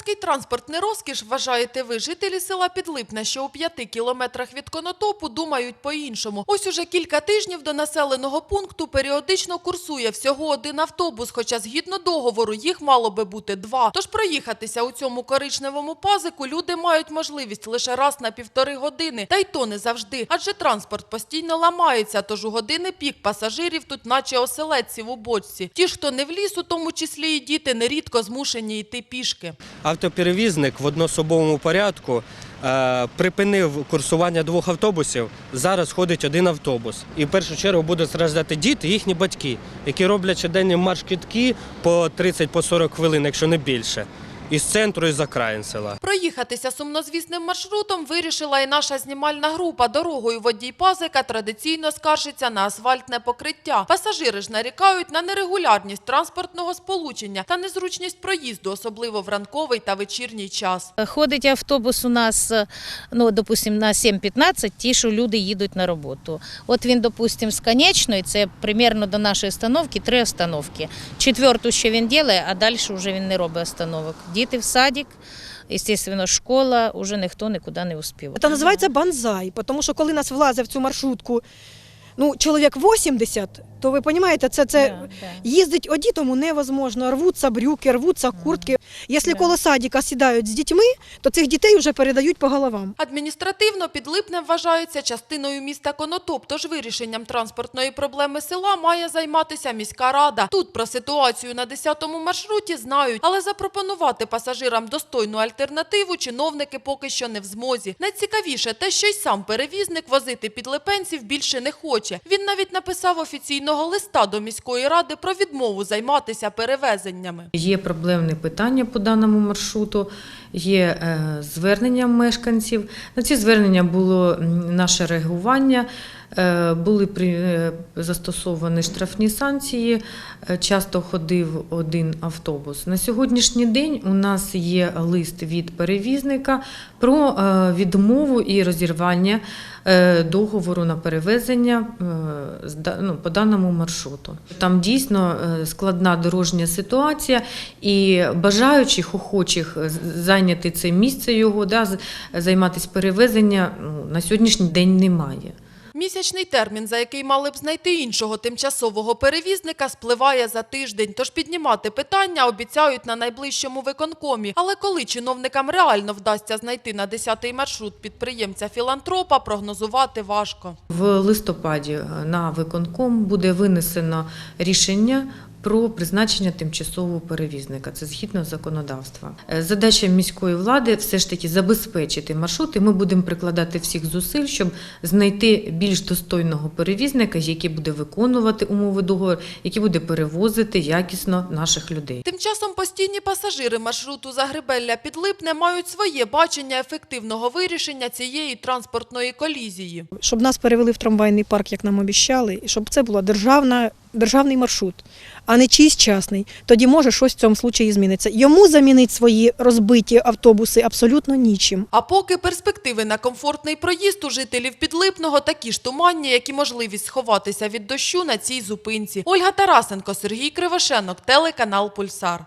Громадський транспорт не розкіш, вважаєте ви. Жителі села Підлипне, що у п'яти кілометрах від Конотопу, думають по-іншому. Ось уже кілька тижнів до населеного пункту періодично курсує всього один автобус, хоча згідно договору їх мало би бути два. Тож проїхатися у цьому коричневому пазику люди мають можливість лише раз на півтори години, та й то не завжди. Адже транспорт постійно ламається, тож у години пік пасажирів тут наче оселедців у бочці. Ті хто не в ліс, у тому числі і діти, нерідко змушені йти пішки. Автоперевізник в одноособовому порядку е, припинив курсування двох автобусів. Зараз ходить один автобус. І в першу чергу будуть страждати діти, і їхні батьки, які роблять щоденні марш-кітки по 30-40 хвилин, якщо не більше. Із центру і з окраїн села. Проїхатися сумнозвісним маршрутом вирішила і наша знімальна група. Дорогою водій пазика традиційно скаржиться на асфальтне покриття. Пасажири ж нарікають на нерегулярність транспортного сполучення та незручність проїзду, особливо в ранковий та вечірній час. Ходить автобус у нас, ну, допустим, на 7.15, ті, що люди їдуть на роботу. От він, допустим, з конечної, це примерно до нашої остановки, три остановки. Четверту ще він робить, а далі вже він не робить остановок. Діти в садик, звісно, школа, вже ніхто нікуди не успів. Це називається банзай, тому що коли нас влазить в цю маршрутку ну, чоловік 80, то ви розумієте, це, це Да, да. їздить одітому невозможно, рвуться брюки, рвуться куртки. Якщо Да. коло садика сідають з дітьми, то цих дітей вже передають по головам. Адміністративно Підлипне вважається частиною міста Конотоп, тож вирішенням транспортної проблеми села має займатися міська рада. Тут про ситуацію на 10-му маршруті знають, але запропонувати пасажирам достойну альтернативу чиновники поки що не в змозі. Найцікавіше те, що й сам перевізник возити підлипенців більше не хоче. Він навіть написав офіційного листа до міської ради про відмову займатися перевезеннями. Є проблемне питання по даному маршруту, є е, звернення мешканців. На ці звернення було наше реагування. Е, Були при- е, застосовані штрафні санкції, е, часто ходив один автобус. На сьогоднішній день у нас є лист від перевізника про відмову і розірвання договору на перевезення ну, по даному маршруту. Там дійсно складна дорожня ситуація, і бажаючих, охочих зайняти це місце його, да, займатися перевезення ну, на сьогоднішній день немає. Місячний термін, за який мали б знайти іншого тимчасового перевізника, спливає за тиждень. Тож піднімати питання обіцяють на найближчому виконкомі. Але коли чиновникам реально вдасться знайти на 10-й маршрут підприємця-філантропа, прогнозувати важко. В листопаді на виконком буде винесено рішення. Про призначення тимчасового перевізника це згідно законодавства. Е, Задача міської влади все ж таки забезпечити маршрути. Ми будемо прикладати всіх зусиль, щоб знайти більш достойного перевізника, який буде виконувати умови договору, який буде перевозити якісно наших людей. Тим часом постійні пасажири маршруту Загребелля Підлипне мають своє бачення ефективного вирішення цієї транспортної колізії. Щоб нас перевели в трамвайний парк, як нам обіцяли, і щоб це була державна, державний маршрут, а не чийсь частний. Тоді може щось в цьому случаї зміниться. Йому замінить свої розбиті автобуси абсолютно нічим. А поки перспективи на комфортний проїзд у жителів Підлипного такі ж туманні, як і можливість сховатися від дощу на цій зупинці. Ольга Тарасенко, Сергій Кривошенок, телеканал Пульсар.